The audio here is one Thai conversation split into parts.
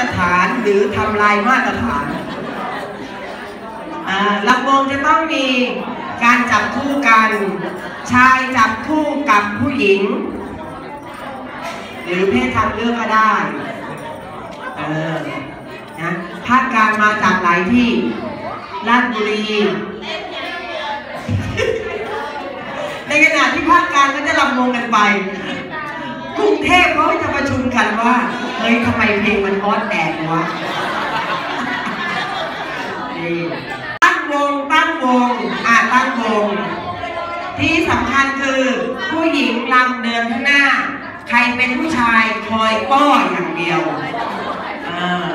ตรฐานหรือทำลายมาตรฐานลำวงจะต้องมีการจับคู่กัน ชายจับคู่กับผู้หญิง หรือเพศทางเลือกก็ได้เออนะภาคกลางมาจากหลายที่ราชบุรีในขณะที่ภาคกลางก็จะลำวงกันไป กรุงเทพเขาจะประชุมกันว่า เฮ้ยทำไมเพลงมันฮอตแดดวะตั้งวงตั้งวงอ่าตั้งวง ที่สำคัญคือผู้หญิงลำเดินข้างหน้า ใครเป็นผู้ชายคอยป้ออย่างเดียวอ่า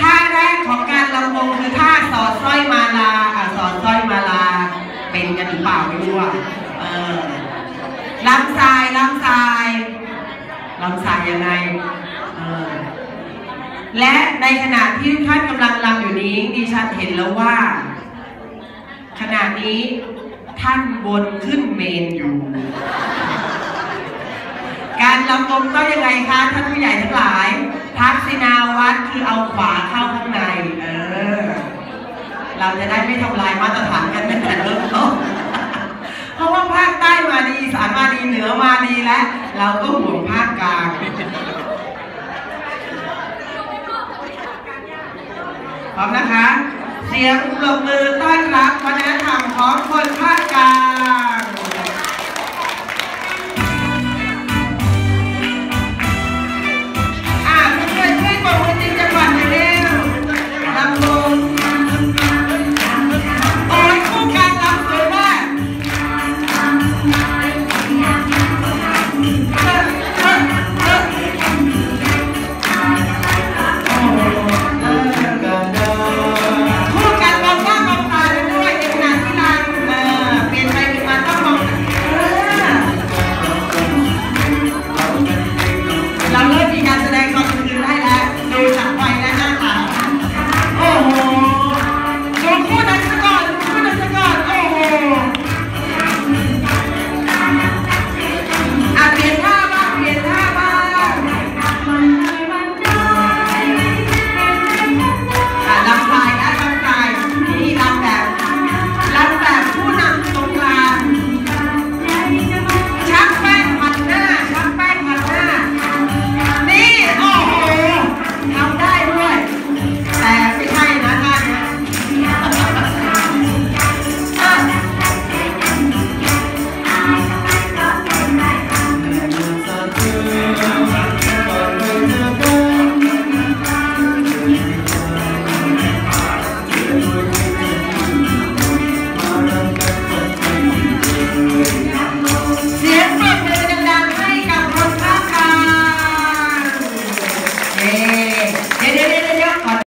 ท่าแรกของการลำวงคือท่าสอดสร้อยมาลาอะสอดสร้อยมาลา เป็นกันหรือเปล่าไม่รู้อะเออลำทรายลำทราย ลำทรายยังไงและในขณะที่ทุกท่านกำลังลำอยู่นี้ดิฉันเห็นแล้วว่า ขณะนี้ท่านบนขึ้นเมนอยู่ การลำวงต้องยังไงคะท่านผู้ใหญ่ทั้งหลายทักษิณาวัดคือเอาขวาเข้าข้างใน เออ เราจะได้ไม่ทำลายมาตรฐานกันตั้งแต่เริ่มต้นเพราะว่าภาค มาดีอีสานมาดีเหนือมาดีแล้วเราก็ห่วงภาคกลางพร้อมนะคะ เสียงปรบมือต้อนรับวัฒนธรรมของคนภาคกลาง